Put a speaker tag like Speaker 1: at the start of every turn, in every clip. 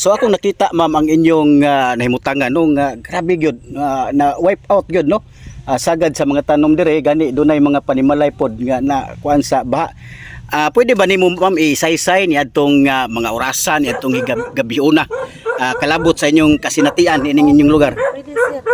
Speaker 1: So ako nakita ma'am ang inyong uh, nahimutangan nung uh, grabe gyud ah, na wipe out gyud no. Ah, sagad sa mga tanom dire gani dunay mga panimalay pod nga na kuan sa baha. Ah, pwede ba nimo ma'am isaysay ni adtong ah, mga orasan ni adtong higab- gabiuna ah, kalabot sa inyong kasinatian ining inyong lugar?
Speaker 2: Pwede sir.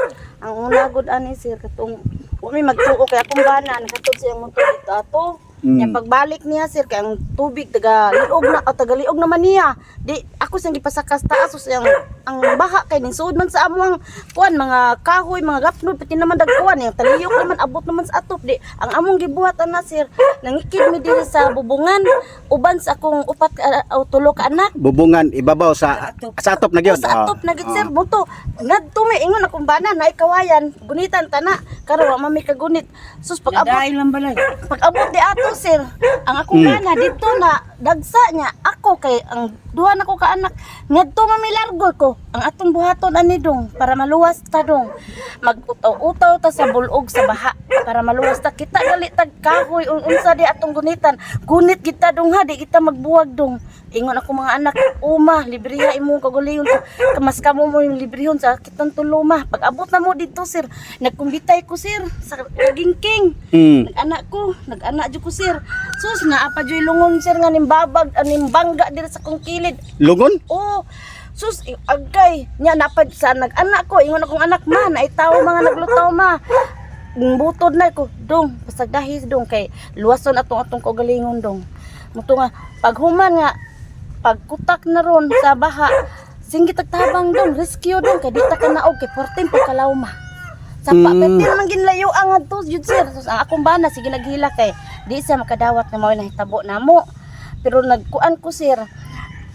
Speaker 2: Ang una gud ani sir katong wa may magtuo kay akong bana nakatod siya mo dito ato.
Speaker 1: Mm.
Speaker 2: Nya pagbalik niya sir kay ang tubig taga liog na o taga liog naman niya. Di ako siyang gipasakas taas so siyang ang baha kay ning suod man sa among kuan mga kahoy mga gapnod pati naman dagkuan yung taliyok naman abot naman sa atop di ang among gibuhat ana sir nangikid mi diri sa bubungan uban sa akong upat ka, o tulo ka anak
Speaker 1: Bubungan ibabaw sa sa atop na gyud.
Speaker 2: sa atop na gid sir buto ngadto may ingon akong bana na ikawayan gunitan tana karon wa mami kagunit sus pag abot
Speaker 3: Dahil lang balay.
Speaker 2: pag abot di ato sir ang akong
Speaker 1: Hmm.
Speaker 2: bana dito na dagsa niya ako kay ang duha na ko ka anak. Ngadto mami largo ko ang atong buhaton ani dong para maluwas ta dong. Magutaw-utaw ta sa bulog sa baha para maluwas ta. Kita gali tag kahoy un unsa di atong gunitan. Gunit kita dong ha di kita magbuwag dong. Ingon ako mga anak uma libriha imong kagulihon ko kamas kamo mo yung librehon sa kitang tuluma. Pag abot na mo dito sir nagkumbitay ko sir sa gingking
Speaker 1: Mm.
Speaker 2: nag-anak ko, nag-anak jud ko sir. Sus naa pa joy lungon sir nga nimbabag aning bangga diri sa kong kilid.
Speaker 1: Lugon?
Speaker 2: Oh, sus agay nya napad sa nag-anak ko ingon akong anak ma naitaw mga naglutaw ma. Butod na ko dong pasag dahis dong kay luwason atong atong kaugalingon dong. Muto nga paghuman nga pagkutak na ron sa baha singgit tabang dong rescue dong kay dita ka naog kay 14 pagkalawma. Sa
Speaker 1: Mm.
Speaker 2: papet di naman ginlayo ang adto jud sir. Sus, ang akong bana sige naghila kay di siya makadawat na mao nahitabo namo. Pero nagkuan ko sir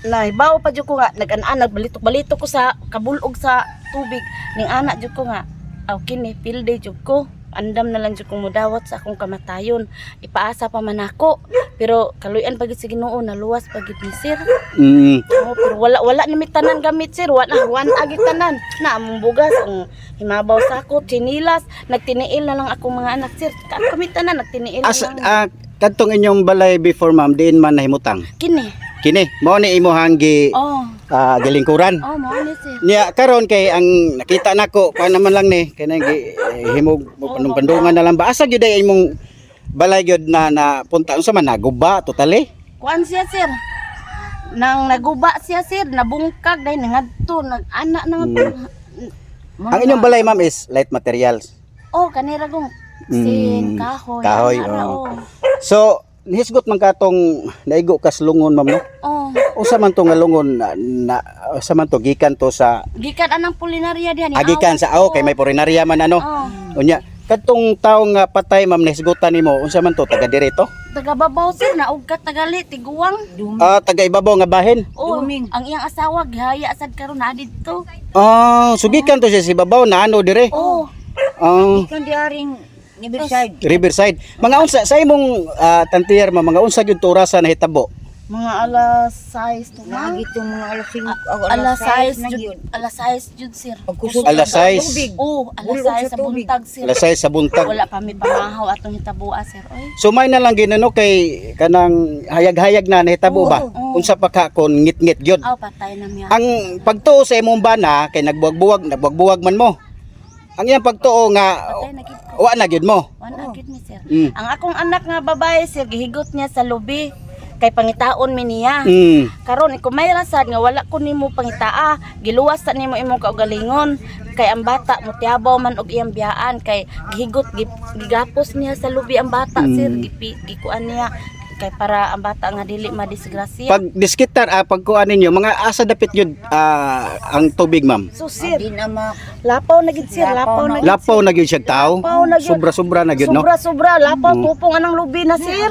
Speaker 2: na ibaw pa jud ko nga nag-anan nagbalitok-balitok ko sa kabulog sa tubig. Ning anak jud ko nga aw kini pilde jud ko. Andam na lang jud kong mudawat sa akong kamatayon. Ipaasa pa man ako. Pero kaluyan pagid sa Ginoo naluwas pagid ni sir.
Speaker 1: Mm.
Speaker 2: Oh, pero wala wala ni tanan gamit sir. Wala wala agi tanan. Na among bugas ang himabaw sa ako chinilas. Nagtiniil na lang akong mga anak sir. Kami tanan nagtiniil na lang.
Speaker 1: ah, kadtong inyong balay before ma'am diin man nahimutang.
Speaker 2: kini.
Speaker 1: Kini. Mao ni imong gi
Speaker 2: oh.
Speaker 1: ah, gilingkuran.
Speaker 2: oh mo ni sir.
Speaker 1: Niya karon kay ang nakita nako kuan naman lang ni kay nang gi- eh, himog panung pandungan na lang ba? Asa gyud ay imong balay gyud na na punta unsa man naguba totally.
Speaker 2: kuan siya sir? Nang naguba siya sir nabungkag dahil nangadto nag-ana na nga
Speaker 1: Ang inyong balay ma'am is light materials.
Speaker 2: oh kanira gong sin kahoy
Speaker 1: kahoy,
Speaker 2: ana,
Speaker 1: oh.
Speaker 2: oh
Speaker 1: So hisgot man katong naigo kas lungon ma'am no.
Speaker 2: oh
Speaker 1: Usa man to nga lungon na, na usa man to gikan to sa
Speaker 2: gikan anang pulinarya diha ni
Speaker 1: agikan sa aw kay may purinarya man ano.
Speaker 2: oh
Speaker 1: Unya kadtong tawo nga patay ma'am nahisgutan nimo unsa man to taga direto?
Speaker 2: taga babaw sir naog ka tagali tiguang
Speaker 1: Ah taga ibabaw nga bahin.
Speaker 2: Oh,
Speaker 3: Duming.
Speaker 2: ang iyang asawa gihaya sad karon na dito.
Speaker 1: Ah, sugikan to siya si babaw na ano dire.
Speaker 2: Oh,
Speaker 1: Ah,
Speaker 3: Ikan di aring Riverside.
Speaker 1: Riverside. Mga unsa sa imong ah, tantiyer ma mga unsa gyud to orasan na hitabo?
Speaker 2: mga alas 6 to na.
Speaker 3: Lagi itong mga alas 5. Ako
Speaker 2: Alas 6
Speaker 3: na
Speaker 2: jud, alas 6 jud sir.
Speaker 3: Pagkusog
Speaker 1: Alas
Speaker 3: sa
Speaker 1: 6.
Speaker 3: tubig.
Speaker 2: Oh, alas
Speaker 3: Bulog
Speaker 2: 6
Speaker 3: sa
Speaker 2: buntag sir.
Speaker 1: Alas 6 sa buntag.
Speaker 2: Wala pa mi pamahaw atong hitabua sir. Oy.
Speaker 1: Sumay na lang ginano kay kanang hayag-hayag na nahitabo ba? Unsa pa ka kon ngit-ngit gyud.
Speaker 2: Aw patay na miya.
Speaker 1: Ang pagtuo sa imong bana kay nagbuwag-buwag, nagbuwag-buwag man mo. Ang iyang pagtuo nga
Speaker 2: Patay na gid ko.
Speaker 1: wa na gyud mo.
Speaker 2: Wan agit mi sir.
Speaker 1: Mm.
Speaker 2: Ang akong anak nga babae sir gihigot niya sa lubi kay pangitaon mi niya.
Speaker 1: Mm.
Speaker 2: karon ko may rasad nga wala ko nimo pangitaa giluwas ta nimo imong kaugalingon kay ang bata mutiabaw man og iyang biyaan kay gihigot gi- gigapos niya sa lubi ang bata
Speaker 1: Mm.
Speaker 2: sir gipi, gikuan niya kay para ang bata nga dili madisgrasya
Speaker 1: Pag diskitar ah, pagkuan ninyo mga asa dapit gyud ah, ang tubig ma'am.
Speaker 2: so sir
Speaker 3: Di na ma...
Speaker 2: lapaw na gid sir lapaw na gid
Speaker 1: Lapaw na gyud siya tao.
Speaker 2: Lapaw na gyud.
Speaker 1: Sobra-sobra na gyud no.
Speaker 2: sobra sobra lapaw
Speaker 1: Mm.
Speaker 2: tupong anang lubi na sir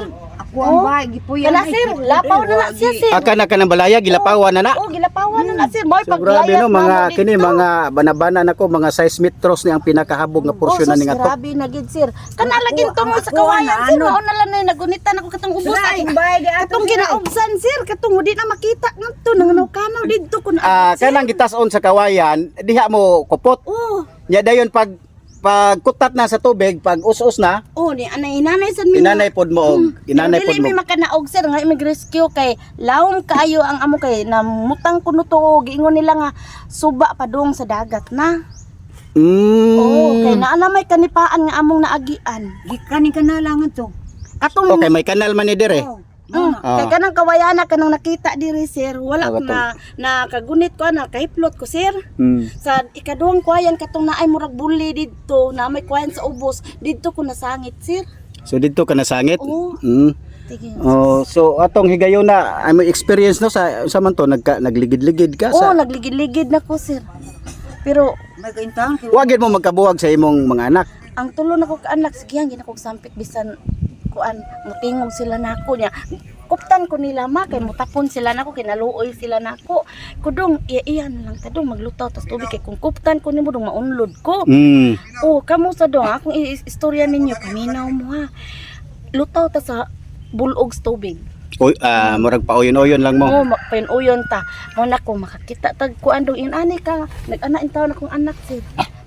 Speaker 3: Ako ang bahay. Gipuyan.
Speaker 2: kana sir lapaw na na siya sir
Speaker 1: Aka na kanang balaya gilapawan na na.
Speaker 2: oh gilapawan na na sir boy
Speaker 1: So
Speaker 2: pag
Speaker 1: grabe no mga kini mga banabana nako mga 6 metros ni ang pinakahabog nga porsyon
Speaker 2: oh,
Speaker 1: na
Speaker 2: sus,
Speaker 1: ni nga to.
Speaker 2: grabe na gid sir kana
Speaker 3: Ako-
Speaker 2: lagin to mo
Speaker 3: ako-
Speaker 2: sa kawayan sir
Speaker 3: na, ano?
Speaker 2: mao na lang na nagunitan ako katong ubos
Speaker 3: Sa
Speaker 2: ay katong
Speaker 3: sila.
Speaker 2: kinaubsan sir katong di na makita ngadto nang kanaw didto kun
Speaker 1: Ah kanang gitason sa kawayan diha mo kupot.
Speaker 2: oh
Speaker 1: Nya dayon pag pag kutat na sa tubig, pag us-us na,
Speaker 2: Oh, ni anay inanay sad mi.
Speaker 1: inanay pod mo og inanay pod
Speaker 2: Dili
Speaker 1: mo.
Speaker 2: mi makanaog sir nga imig rescue kay lawom kaayo ang amo kay namutang kuno to giingon nila nga suba pa dong sa dagat na.
Speaker 1: Mm.
Speaker 2: Oo, kay naa na may kanipaan nga among naagian.
Speaker 3: Gikan ka na lang to.
Speaker 2: Katong
Speaker 1: Okay, may kanal man ni dire.
Speaker 3: Oh.
Speaker 2: Mm,
Speaker 1: Ah.
Speaker 2: kay kanang kawayana kanang nakita diri sir, wala
Speaker 1: Ah,
Speaker 2: ko na nakagunit ko na kahiplot ko sir.
Speaker 1: Mm.
Speaker 2: Sa ikaduhang kwayan katong naay murag buli didto, na may kwayan sa ubos, didto ko nasangit sir.
Speaker 1: So dito ka nasangit.
Speaker 2: Oo.
Speaker 1: Mm. Oh, so atong higayon na ay may experience no sa sa man to nagka, nagligid-ligid ka
Speaker 2: Oo,
Speaker 1: sa
Speaker 2: nagligid-ligid na ko sir. Pero
Speaker 3: May kaintahan.
Speaker 1: Wagid mo magkabuwag sa imong mga anak.
Speaker 2: ang tulo na ko kaanak sige ang ginakog sampit bisan kuan mutingog sila nako niya kuptan ko nila ma kay mutapon sila nako kinaluoy sila nako kudong iya iya na lang tadong maglutaw tas tubig kay kung kuptan ko nimo dong maunlod ko
Speaker 1: Mm.
Speaker 2: oh kamo sa dong akong istorya ninyo paminaw mo ha lutaw ta sa bulog sa tubig
Speaker 1: Oy, ah, murag pauyon-oyon lang mo.
Speaker 2: mo panuyon ta mo na ko makakita tag kuan dong inani ka nag-ana intaw na kong anak sir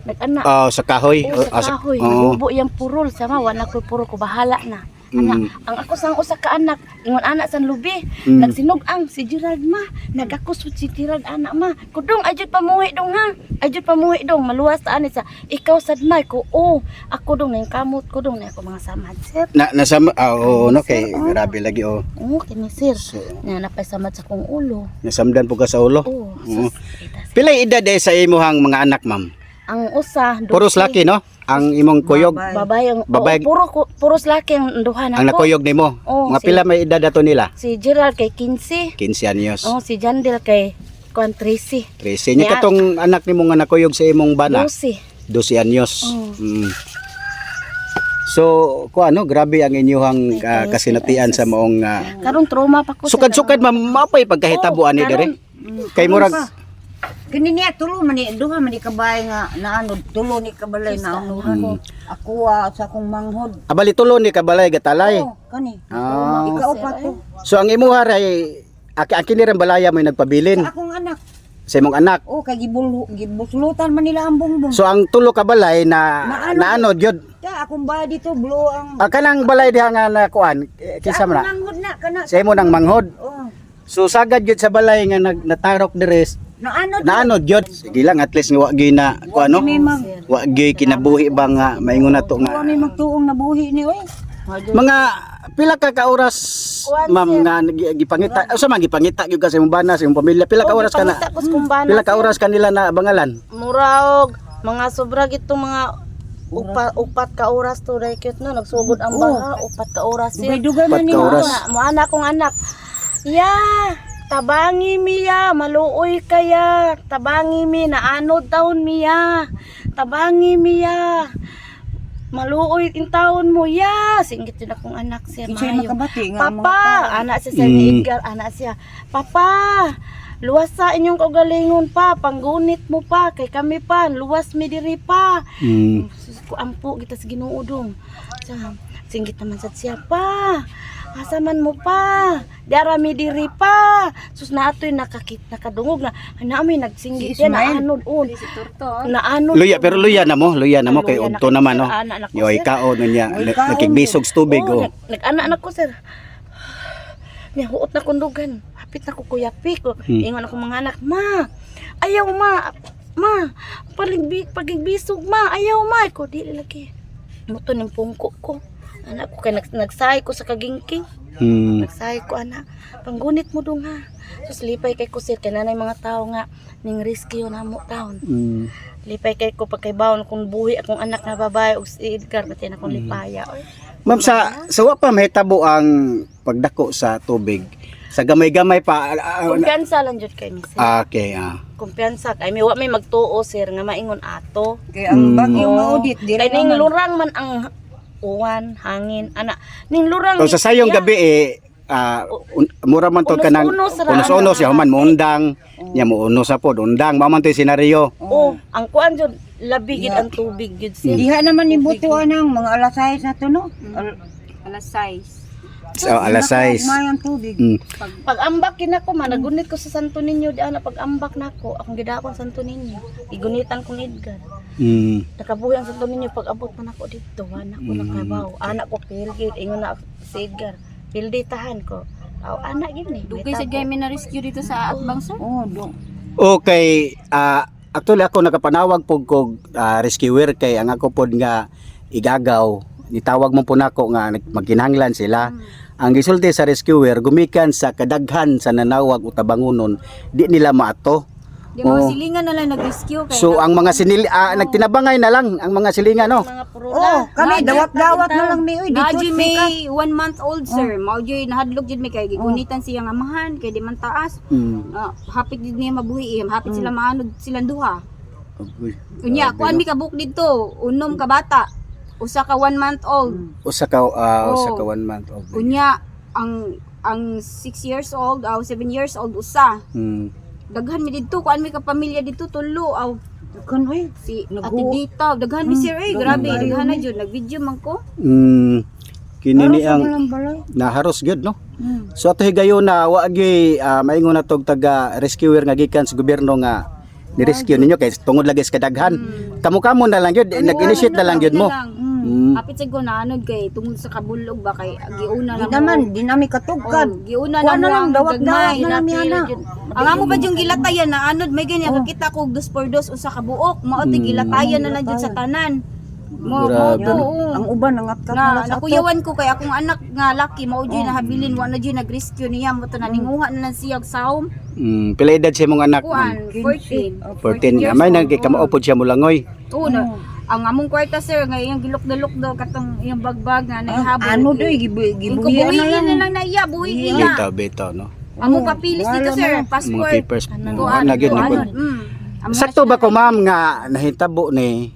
Speaker 2: nag-ana
Speaker 1: Oh, sa kahoy.
Speaker 2: Oo,
Speaker 1: Ah,
Speaker 2: sa kahoy.
Speaker 1: Oo.
Speaker 2: Nabubo yung purol. Sama, wala ko puro ko. Bahala na. Ana,
Speaker 1: Mm.
Speaker 2: ang ako sang usa ka anak, ingon anak san lubi.
Speaker 1: Mm.
Speaker 2: Nagsinog ang si Gerald ma. Nagakos si Gerald anak ma. Kudong ajud pamuhi dong ha. Ajud pamuhi dong maluwas ta ani sa ikaw sad may ko. Oh, ako dong nang kamot ko dong na ako mga samad sir.
Speaker 1: Na nasa ah, oo, no kay grabe lagi oh.
Speaker 2: Oh, kini sir.
Speaker 1: So,
Speaker 2: Na napay samad sa kong ulo.
Speaker 1: nasamdan po ka sa ulo.
Speaker 2: Oh,
Speaker 1: Oo.
Speaker 2: sus, itas.
Speaker 1: Pila edad eh sa imuhang mga anak, ma'am?
Speaker 2: Ang usa,
Speaker 1: Puros
Speaker 2: dulce.
Speaker 1: laki, no? Ang imong kuyog,
Speaker 3: Babay.
Speaker 2: Ang
Speaker 1: Babae.
Speaker 2: oo, puro ko- puros laki ang duha na
Speaker 1: ang nakuyog nimo.
Speaker 2: Oo,
Speaker 1: mga
Speaker 2: si-
Speaker 1: pila may edad ato nila?
Speaker 2: Si Gerald kay 15.
Speaker 1: 15 anyos.
Speaker 2: Oh, si Jandel kay Kuan Tracy.
Speaker 1: 13. Nya
Speaker 2: Nya-
Speaker 1: katong anak nimo nga nakuyog sa imong bana,
Speaker 2: 12.
Speaker 1: 12 anyos.
Speaker 2: Oo.
Speaker 1: Mm. So, ko ano, grabe ang inyong ah, kasinatian sa maong ah,
Speaker 2: Karon trauma pa ko.
Speaker 1: sukad-sukad ma'am, mapay pagkahitabuan ni
Speaker 2: Oo,
Speaker 1: dire.
Speaker 2: karon.
Speaker 1: Kay murag
Speaker 3: Kini niya tulo man ni duha man ni kabay nga naano tulo ni kabalay na anuhan ko. Ako ah, sa akong manghod.
Speaker 1: abali tulo ni kabalay gatalay.
Speaker 3: Oh, kani.
Speaker 1: Ah.
Speaker 3: Ikaw pa to.
Speaker 1: So ang imuha ray aki aki ni balaya mo nagpabilin
Speaker 3: Sa akong anak.
Speaker 1: sa imong anak.
Speaker 3: Oh, kay gibulu gibuslutan man nila ang bongbong.
Speaker 1: So ang tulo ka balay na
Speaker 3: Naano?
Speaker 1: gyud.
Speaker 3: Ta akong bahay dito blow ang
Speaker 1: Ah, kanang balay diha nga na kuan eh, kinsa man na?
Speaker 3: manghod na kana.
Speaker 1: Sa imo nang manghod.
Speaker 3: Oh.
Speaker 1: So sagad gyud sa balay nga nag natarok dires.
Speaker 3: Naano
Speaker 1: Naano gyud. Sige lang at least nga wa gyud na kuano.
Speaker 3: May mag
Speaker 1: Wa gyud kinabuhi ba nga maingon na to nga.
Speaker 3: may magtuong nabuhi ni oy.
Speaker 1: Mga pila ka ka oras ma'am nga gipangita. Usa man gipangita gyud ka sa imong bana sa imong pamilya. Pila ka oras ka na?
Speaker 2: Tapos kumbana.
Speaker 1: Pila ka oras kanila na bangalan?
Speaker 2: Muraog mga sobra gitong mga upat upat ka oras to dai cute no nagsugod ang baha upat ka oras siya.
Speaker 3: Dugay-dugay man
Speaker 1: Pat
Speaker 3: ni
Speaker 1: ka oras.
Speaker 2: Mo anak kong anak. Ya, tabangi miya, maluoy kaya. Tabangi mi, naanod taon miya. Tabangi miya. Maluoy in taon mo, ya. Singgit yun akong anak siya,
Speaker 3: makabati nga mga
Speaker 2: Papa, anak siya sa
Speaker 1: Mm.
Speaker 2: Edgar, anak siya. Papa, luwas sa inyong kaugalingon pa, panggunit mo pa, kay kami pa, luwas mi diri pa.
Speaker 1: Mm.
Speaker 2: Ampo kita sa Ginoo dong. Sa singgit naman sad siya pa. Asa man mo pa? Dara mi diri pa. Sus na atoy nakakit nakadungog na nami nagsinggit
Speaker 3: Si
Speaker 2: yan naanod on. Naanod.
Speaker 1: Luya pero luya na mo, luya na mo kay
Speaker 2: Luya na
Speaker 1: udto
Speaker 2: ko,
Speaker 1: naman no. Yo ikao nun niya, nakigbisog sa tubig oh.
Speaker 2: nag- Nag-anak na ko sir. Niya huot na kundugan. Hapit na ko kuya pik.
Speaker 1: Hmm.
Speaker 2: Ingon ako mga anak, ma. Ayaw ma. Ma, paligbi pagigbisog ma. Ayaw ma. Ko di lagi. Muto ning pungko ko. Anak ko kay nag, nagsay ko sa kagingking.
Speaker 1: Hmm.
Speaker 2: Nagsay ko ana. Panggunit mo dong ha. Sus lipay kay ko sir kay nanay mga tao nga ning rescue na mo taon.
Speaker 1: Hmm.
Speaker 2: Lipay kay ko pagkaybaon kung buhi akong anak na babae ug si Edgar pati na akong lipaya. Oy.
Speaker 1: Ma'am sa sa wa pa mahitabo ang pagdako sa tubig. Sa gamay-gamay pa ah,
Speaker 2: Kumpiyansa lang jud kay mi sir.
Speaker 1: ah, okay ah.
Speaker 2: kumpiyansa kay may wa may magtuo sir nga maingon ato
Speaker 3: Kay ang
Speaker 1: Mm.
Speaker 3: bagyo maudit di
Speaker 2: kay ning lurang man ang uwan hangin ana ning lurang
Speaker 1: So sa sayong
Speaker 2: Yeah.
Speaker 1: gabi eh un- mura man to kanang
Speaker 2: Unos-unos
Speaker 1: ya human muundang nya muuno sa pod undang mao man to senaryo.
Speaker 2: oh ang kuan jud labi gid ang tubig gid sir
Speaker 3: Diha naman ni buto anang mga alas 6 na to no. Al-
Speaker 4: Alas 6.
Speaker 1: So alas 6.
Speaker 3: Mayang tubig.
Speaker 1: Mm.
Speaker 2: pag ambak kin ako man nagunit ko sa Santo Niño di ana pag ambak nako akong gidakon Santo Niño igunitan kong Edgar
Speaker 1: Mm.
Speaker 2: Nakabuhi ang santo ninyo pag abot man ako dito, anak ko
Speaker 1: Mm.
Speaker 2: nakabaw. Anak ko pilgit, ingon na si Edgar. Pilditahan ko. Aw anak gini.
Speaker 4: Dugay sa game na rescue dito sa Atbang sir.
Speaker 3: Oh, do.
Speaker 1: Okay, ah actually ako nakapanawag pug kog ah, rescuer kay ang ako pod nga igagaw. Nitawag mo po nako nga magkinahanglan sila. Ang gisulti sa rescuer gumikan sa kadaghan sa nanawag utabangunon di nila maato.
Speaker 4: Di mga
Speaker 1: Oo.
Speaker 4: silingan na lang nag-rescue kay
Speaker 1: So ang mga sinil ah, nagtinabangay na lang ang mga silingan no.
Speaker 3: Oh, kami dawat-dawat na lang oy.
Speaker 4: Na
Speaker 3: Dito
Speaker 4: Jud
Speaker 3: may
Speaker 4: one month old sir. Mao jud nahadlok jud mi kay gigunitan siyang amahan kay di man taas.
Speaker 1: Mm.
Speaker 4: Ah, hapit jud niya mabuhi eh. Hapit sila maanod silang duha.
Speaker 1: Uy,
Speaker 4: Unya, kuan mi kabuk dito, unom ka bata. Usa ka one month old.
Speaker 1: Usa ka ah, usa
Speaker 4: Oh.
Speaker 1: ka one month old.
Speaker 4: Unya, ang ang 6 years old aw 7 years old usa.
Speaker 1: Mm.
Speaker 4: Daghan mi dito, kuan mi ka pamilya dito tulo aw
Speaker 3: kan oy.
Speaker 4: si Ate
Speaker 3: Naghu-
Speaker 4: Dita. Daghan mi sir eh, grabe, daghan na jud nag-video man ko.
Speaker 1: Mm. Kini ni ang naharos gyud no.
Speaker 3: Hmm.
Speaker 1: So ato higayon na wa gyud ah, maingon na tog taga rescuer nga gikan sa gobyerno nga ni-rescue ninyo kay tungod lagi sa kadaghan. Kamo-kamo na lang gyud, nag-initiate na lang gyud mo. Mm.
Speaker 4: Hapit sa ko naanod kay tungod sa kabulog ba kay giuna
Speaker 3: Di
Speaker 4: na
Speaker 3: naman, di namin katugkan.
Speaker 4: Oh, giuna
Speaker 3: Kuha
Speaker 4: na
Speaker 3: lang,
Speaker 4: ang
Speaker 3: dawat-dawat
Speaker 4: gagmay.
Speaker 3: na lang yan na.
Speaker 4: Ang amo ba yung gilatayan na anod may ganyan kakita ko dos por dos usa ka buok mao ti gilatayan na lang jud sa tanan. Mo mo.
Speaker 3: Ang uban nangatkat na
Speaker 4: Na
Speaker 3: lang sa
Speaker 4: nakuyawan ko kay akong anak nga laki mao jud nahabilin wa na jud nag-rescue niya mo to naninguha na lang siya og saom.
Speaker 1: Mm, pila edad sa imong anak?
Speaker 4: Kuan 14.
Speaker 1: 14. Amay nang kay kamaupod siya mulangoy.
Speaker 4: Oo na. Ang among kwarta sir nga iyang gilok-dalok daw katong iyang bagbag nga naihabol.
Speaker 3: Ano doy gibu
Speaker 4: Yung
Speaker 3: gibuhian na lang.
Speaker 4: na lang na iya, buhi iya.
Speaker 1: Bitaw bitaw no.
Speaker 4: Among papilis dito sir,
Speaker 1: Mga
Speaker 4: passport.
Speaker 1: papers. Wa na gyud na
Speaker 4: kuan,
Speaker 1: pod.
Speaker 4: mm. Ang
Speaker 1: Sakto ba ko ma'am nga nahitabo ni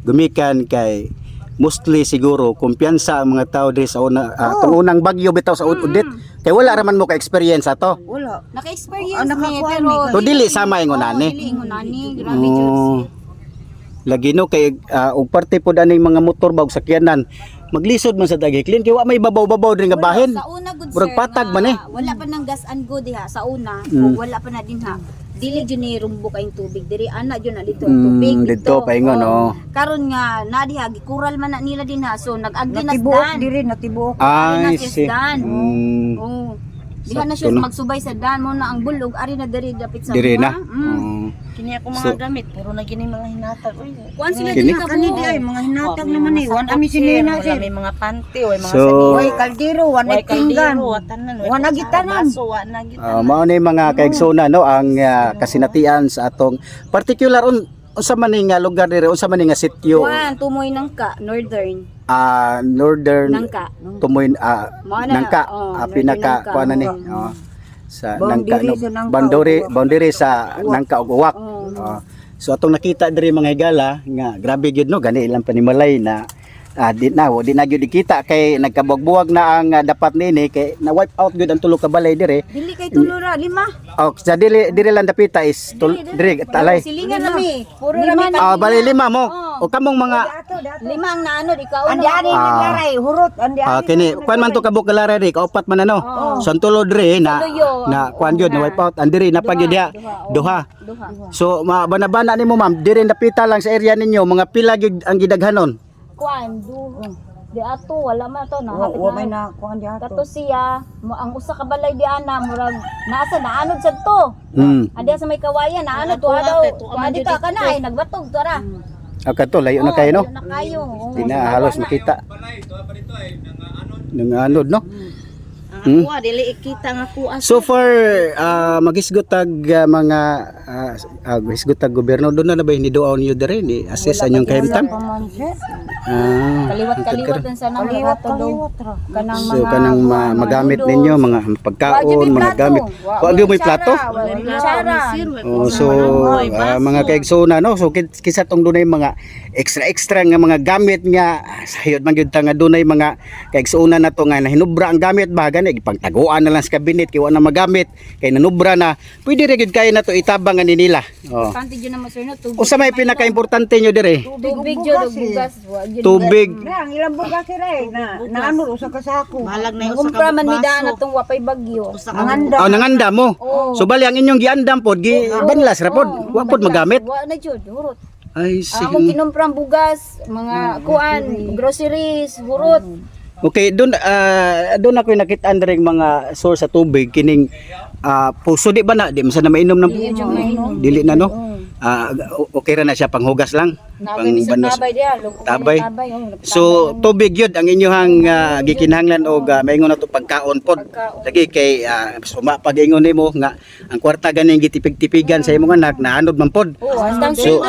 Speaker 1: gumikan kay mostly siguro kumpiyansa ang mga tao diri sa una ah, tong unang bagyo bitaw sa udit kay wala raman mo ka experience ato.
Speaker 3: Wala.
Speaker 4: Naka-experience
Speaker 3: Ah, nakakuha
Speaker 4: pero.
Speaker 1: To dili sama ingon ani.
Speaker 4: dili ingon ani, grabe jud.
Speaker 1: Oh. Lagi no kay ah, og parte pod aning mga motor ba og sakyanan. Maglisod man sa dagi clean kay wa may babaw-babaw diri nga bahin.
Speaker 4: Sa una good sir,
Speaker 1: patag man eh.
Speaker 4: Wala pa nang gas and go diha sa una,
Speaker 1: Mm.
Speaker 4: wala pa na din ha. Dili jud ni rumbo kayong tubig diri ana jud na dito ang
Speaker 1: Mm,
Speaker 4: tubig
Speaker 1: dito paingon oh.
Speaker 4: Karon nga na diha gikural man na nila din ha. So nag-agi na
Speaker 3: Natibuok
Speaker 4: dan.
Speaker 3: diri, natibuok.
Speaker 1: Ay,
Speaker 4: na siya
Speaker 1: si.
Speaker 4: sa dan.
Speaker 1: Mm,
Speaker 4: Oh. Diha na siya magsubay sa dan mo na ang bulog ari na diri dapit sa
Speaker 1: Diri na.
Speaker 4: bunga. Mm.
Speaker 1: Oh.
Speaker 2: Kini ako mga
Speaker 1: So-
Speaker 2: gamit, puro na gini mga hinatag. Uy,
Speaker 4: Kuan sila
Speaker 1: Kini?
Speaker 4: din ka
Speaker 3: Kani di ay mga hinatag naman eh. Wan ami sinina sir.
Speaker 2: May mga panty, way mga
Speaker 1: So-.
Speaker 3: Way kaldero, wan ay pinggan. Wan na
Speaker 2: kutsara,
Speaker 3: gitanan.
Speaker 2: baso, wa na
Speaker 1: Ah,
Speaker 2: gitanan.
Speaker 1: mao ni mga kaigsuna no ang ah, kasinatian sa atong particular un unsa man ni nga lugar diri unsa man ni nga sityo
Speaker 4: Kuan tumoy nang ka northern
Speaker 1: ah northern
Speaker 4: nangka.
Speaker 1: tumoy ah
Speaker 4: Mao na,
Speaker 1: nangka
Speaker 4: oh,
Speaker 1: ah,
Speaker 4: northern
Speaker 1: pinaka
Speaker 4: Nangka.
Speaker 1: kuan ni
Speaker 4: Oh.
Speaker 1: oh, sa
Speaker 3: Boundary
Speaker 1: nangka no,
Speaker 3: sa Nangka,
Speaker 1: boundary
Speaker 3: Uwak.
Speaker 1: boundary sa nangka ug uwak
Speaker 4: Oh.
Speaker 1: So atong nakita diri mga higala nga grabe gyud no gani ilang panimalay na ah, di na di na gyud dikita kay nagkabuwag-buwag na ang ah, dapat nini kay na wipe out gyud ang tulo ka balay diri
Speaker 4: Dili kay tulura lima.
Speaker 1: oh sa dili diri lang dapita is tul, diri talay
Speaker 4: Silingan nami. Puro lima
Speaker 1: ah balay lima mo o kamong mga
Speaker 4: Lima ang naanod ikaw
Speaker 3: Andi ani
Speaker 1: Ah.
Speaker 3: naglaray, hurot, andi
Speaker 1: Ah,
Speaker 3: ani.
Speaker 1: kini kuan man to kabuk kalare ri kaupat man ano. Sa tulo diri na na kuan gyud na wipe out andiri na pag diha duha.
Speaker 4: Duha.
Speaker 1: So ma banabana nimo ma'am diri napita lang sa area ninyo mga pila gyud ang gidaghanon.
Speaker 4: Kuan duha. Di ato wala man to na
Speaker 3: Wa
Speaker 4: hapit
Speaker 3: wa
Speaker 4: na.
Speaker 3: may na kuan di ato.
Speaker 4: Kato siya, mo ang usa ka balay di ana murag naasa naanod sa to.
Speaker 1: Hmm.
Speaker 4: Adi sa may kawayan naanod
Speaker 2: Ano,
Speaker 4: to daw. Adi ka kana ay nagbatog tara.
Speaker 1: Ah, kato layo na kayo no.
Speaker 4: Na kayo. oo.
Speaker 1: Di na halos makita. Nanganod no.
Speaker 2: Ang kuha, dili ikita nga kuha.
Speaker 1: So far ah, magisgot tag ah, mga uh, uh, magisgot tag gobyerno doon na ba ni doaw niyo diri ni assess anyong kahimtang.
Speaker 3: Paman sir.
Speaker 1: Ah.
Speaker 4: Kaliwat-kaliwat ang sanang
Speaker 3: Kaliwat kaliwat ra.
Speaker 4: Kanang
Speaker 1: So
Speaker 4: mga
Speaker 1: kanang ma- magamit ninyo mga pagkaon, mga gamit. Wa gyud may plato. Oh, so ah, mga kaigsuna no so kis- kisa tong dunay mga extra extra nga mga gamit nga sayod man gyud ta nga dunay mga kaigsuna na to nga nahinubra ang gamit ba gani ipangtaguan na lang sa cabinet kay wa na magamit kay nanubra na pwede ra gyud kay na to itabang nga ni nila oh
Speaker 4: Kanti dyan naman sir no. Tubig.
Speaker 1: Usa may pinaka-importante nyo dire
Speaker 4: Tubig dyan o bugas. Wa dyan.
Speaker 1: Tubig
Speaker 3: Na, ang ilang bugas sir eh. Na, naano usa ka sako.
Speaker 2: Malag na yung sa
Speaker 4: Kumpra man midaan na tong wapay bagyo.
Speaker 3: Ang anda.
Speaker 1: oh nanganda mo
Speaker 4: Oh.
Speaker 1: so bali ang inyong giandam pod gi banlas ra pod wa pod magamit
Speaker 4: Wa na jud hurot.
Speaker 1: Ay, si
Speaker 4: Amo kinumprang bugas, mga kuan, groceries, hurot.
Speaker 1: Okay, doon ah doon ako nakita ring mga source sa tubig kining ah, puso di ba na di man sa na mainom ng dili na no. Ah, okay ra na siya panghugas lang.
Speaker 4: Sa
Speaker 1: banos.
Speaker 4: tabay diya,
Speaker 1: Tabay.
Speaker 4: tabay. oh,
Speaker 1: So tubig yun ang inyong uh, gikinahanglan og uh, maingon na to pagkaon pod. Lagi kay uh, suma pag ingon nimo nga ang kwarta ganing gitipig-tipigan sa imong anak naanod man pod.
Speaker 4: Oh,
Speaker 1: So,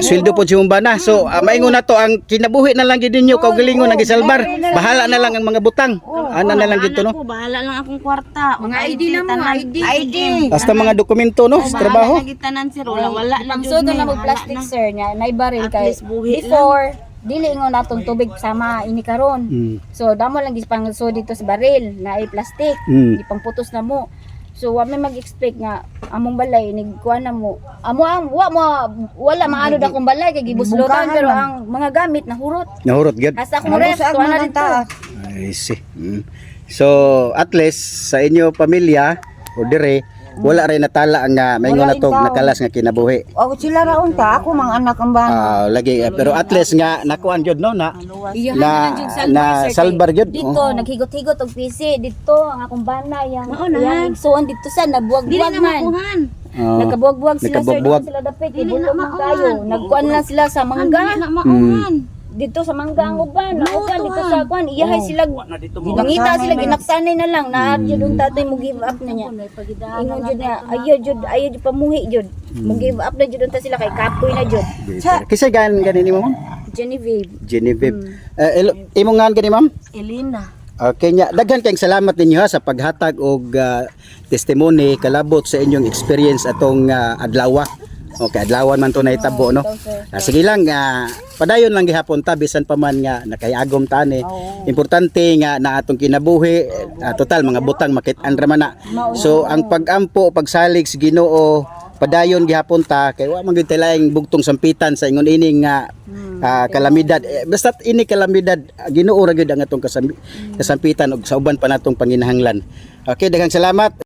Speaker 1: Sweldo po si Umbana. So, uh, maingon na to ang kinabuhi na lang gid ninyo kaugalingon nang gisalbar. Bahala na lang ang mga butang. Ana na lang gid to no.
Speaker 2: Bahala lang akong kwarta.
Speaker 4: Mga ID na mo. ID.
Speaker 3: ID.
Speaker 1: Basta mga dokumento no sa trabaho.
Speaker 2: Na gitanan sir. Wala, na
Speaker 4: sodo
Speaker 2: mi,
Speaker 4: na mo plastic sir nya, nay baril
Speaker 2: At
Speaker 4: kay
Speaker 2: least buhi
Speaker 4: before dili ingon natong tubig sama ini karon.
Speaker 1: Mm.
Speaker 4: So damo lang gispang so dito sa baril na ay plastic.
Speaker 1: Mm.
Speaker 4: Gipang putos na mo. So wa may mag-expect nga among balay nig kuan na mo. Amo ang wa mo wala maano da akong balay kay gibuslotan pero
Speaker 3: man.
Speaker 4: ang mga gamit nahurot.
Speaker 1: Nahurot gid.
Speaker 4: Hasta akong
Speaker 3: Ano
Speaker 4: ref
Speaker 3: sa
Speaker 4: tuwa na dito.
Speaker 1: I see. Mm. So, at least sa inyo pamilya o dire wala rin natala ang uh, maingon na
Speaker 3: Wala
Speaker 1: to
Speaker 3: ikaw.
Speaker 1: nakalas nga kinabuhi.
Speaker 3: O sila raon ta, ako mga anak ang bana.
Speaker 1: Ah, lagi eh, pero at least nga nakuan jud no na na
Speaker 4: na salbar
Speaker 1: na
Speaker 4: sir, kay
Speaker 1: salbar jud.
Speaker 4: Dito
Speaker 1: Oh.
Speaker 4: naghigot-higot og PC dito ang akong bana yang
Speaker 2: Mao na,
Speaker 4: yang igsuon dito sa
Speaker 2: Dili
Speaker 4: nabuwag-buwag
Speaker 2: na
Speaker 4: man.
Speaker 2: makuhan.
Speaker 1: Oh.
Speaker 4: Nagkabuwag-buwag sila sir,
Speaker 1: Nagkabuwag-buwag.
Speaker 4: dito sila dapit,
Speaker 2: Dili na
Speaker 4: man kayo. Nagkuan lang sila sa
Speaker 2: Dili
Speaker 4: mangga.
Speaker 2: na mauhan.
Speaker 4: Dito sa mangga ang uban, ang
Speaker 2: No,
Speaker 4: uban
Speaker 2: to,
Speaker 4: dito sa kuan, iyahay sila. Nangita sila ginaksanay na lang na
Speaker 1: Hmm.
Speaker 4: jud unta tay mo give up na niya. Ingon jud na ayo jud ayo jud pamuhi jud. Mo give up na jud unta sila kay kapoy na jud.
Speaker 1: Kisay gan ganin ni ma'am?
Speaker 4: Genevieve.
Speaker 1: Genevieve. Eh, ilo- imo nga gani ma'am?
Speaker 2: Elena.
Speaker 1: Okay nya, daghan kayong salamat ninyo ha sa paghatag og ah, testimony kalabot sa inyong experience atong ah, adlaw. Okay, adlawan man to nahitabo no. Ah, sige lang ah, padayon lang gihapon ta bisan pa man nga nakayagom ta ni. Importante nga na atong kinabuhi ah, total mga butang makit-an ra man na. So ang pagampo pagsalig sa Ginoo padayon gihapon ta kay wa man gyud laing bugtong sampitan sa ingon ining nga ah, kalamidad. Eh, basta ini kalamidad ah, Ginoo ra gyud ang atong kasambi- kasampitan og sa uban pa natong panginahanglan. Okay daghang salamat